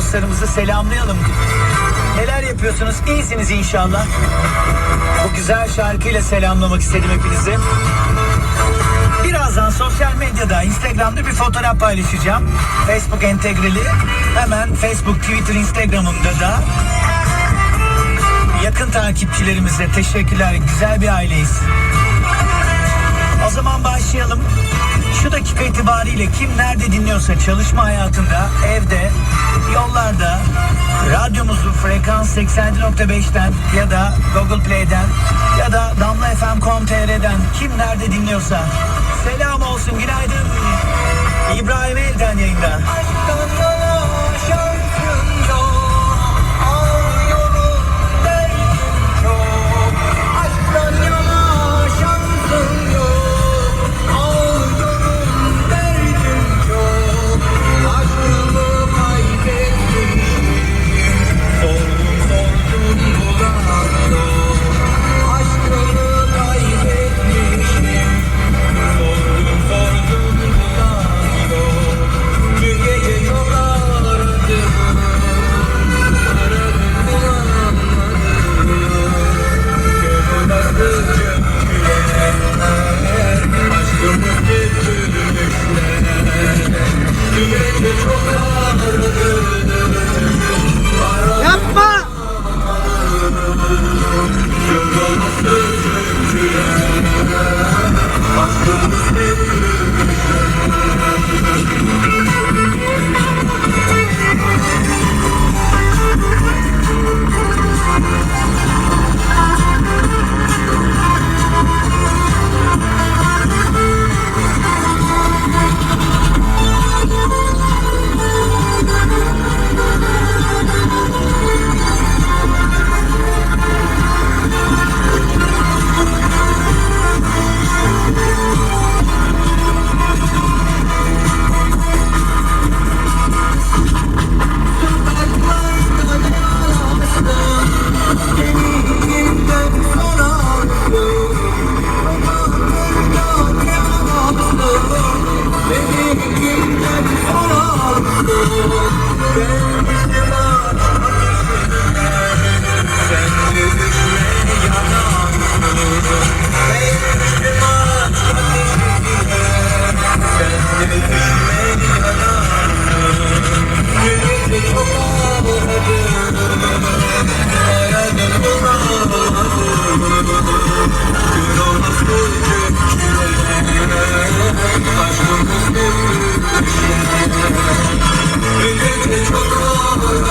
dostlarımızı selamlayalım. Neler yapıyorsunuz? İyisiniz inşallah. Bu güzel şarkıyla selamlamak istedim hepinizi. Birazdan sosyal medyada, Instagram'da bir fotoğraf paylaşacağım. Facebook entegreli. Hemen Facebook, Twitter, Instagram'ımda da yakın takipçilerimize teşekkürler. Güzel bir aileyiz. O zaman başlayalım. Şu dakika itibariyle kim nerede dinliyorsa çalışma hayatında, evde, yollarda, radyomuzu frekans 87.5'ten ya da Google Play'den ya da damlafm.com.tr'den kim nerede dinliyorsa selam olsun günaydın. Bye.